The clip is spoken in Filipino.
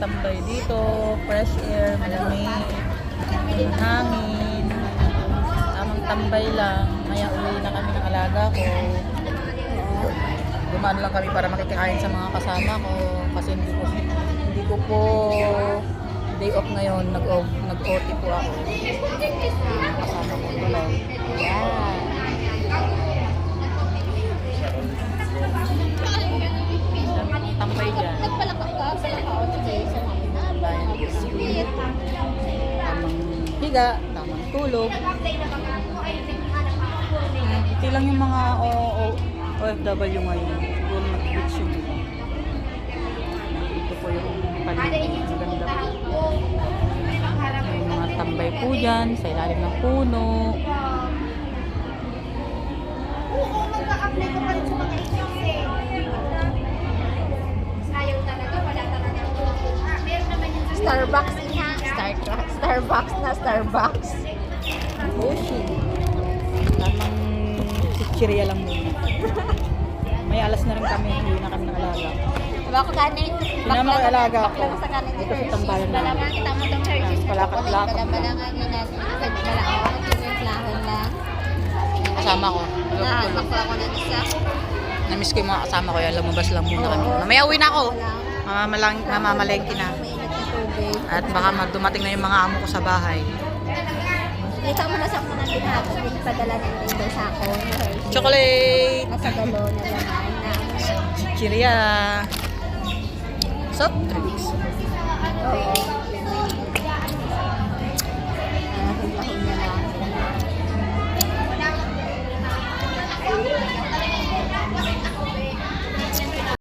tambay dito, fresh air, malamig, ang hangin. Tamang tambay lang. Maya uwi na kami ng alaga ko. Dumaan lang kami para makikain sa mga kasama ko kasi hindi ko hindi ko po day off ngayon, nag nag-OT po ako. Kasama ko dalaw. Yan. Tambay dyan. Nagpalakak ka sa lakao today sa namin. Sweet. tamang higa, tamang tulog. Ito lang yung mga o, o, OFW ngayon. Siguro nag-reach yung iba. Ito po yung paligid. Maganda po. May mga tambay po dyan, sa ilalim ng puno. Oo, mag-a-apply pa rin sa mga eh. Ayaw talaga, wala talaga. Meron naman yung Starbucks Star Starbucks na Starbucks. Ocean. Tamang chichirya lang muna. May alas na rin kami, hindi na kami ng alaga. Diba ko gani? Sinama ko yung alaga ko. Bakla sa kanin ni Hershey's. tambayan namin. Bala nga kita mo tong Hershey's. Palakat-lakat. Bala bala nga yun na. Bala ako. Tinimplahon lang. Kasama ko. Na, bakla ko na isa. Namiss ko yung mga kasama ko yan. Lumabas lang muna kami. Mamaya uwi na ako. Mamamalengke na. Mainit na. At baka magdumating na yung mga amo ko sa bahay. Dito mo na sa muna din ako. Pinipadala ng table sa ako. Chocolate! Nasa galo na naman. Na, Chichirya! Soft drinks. Oo.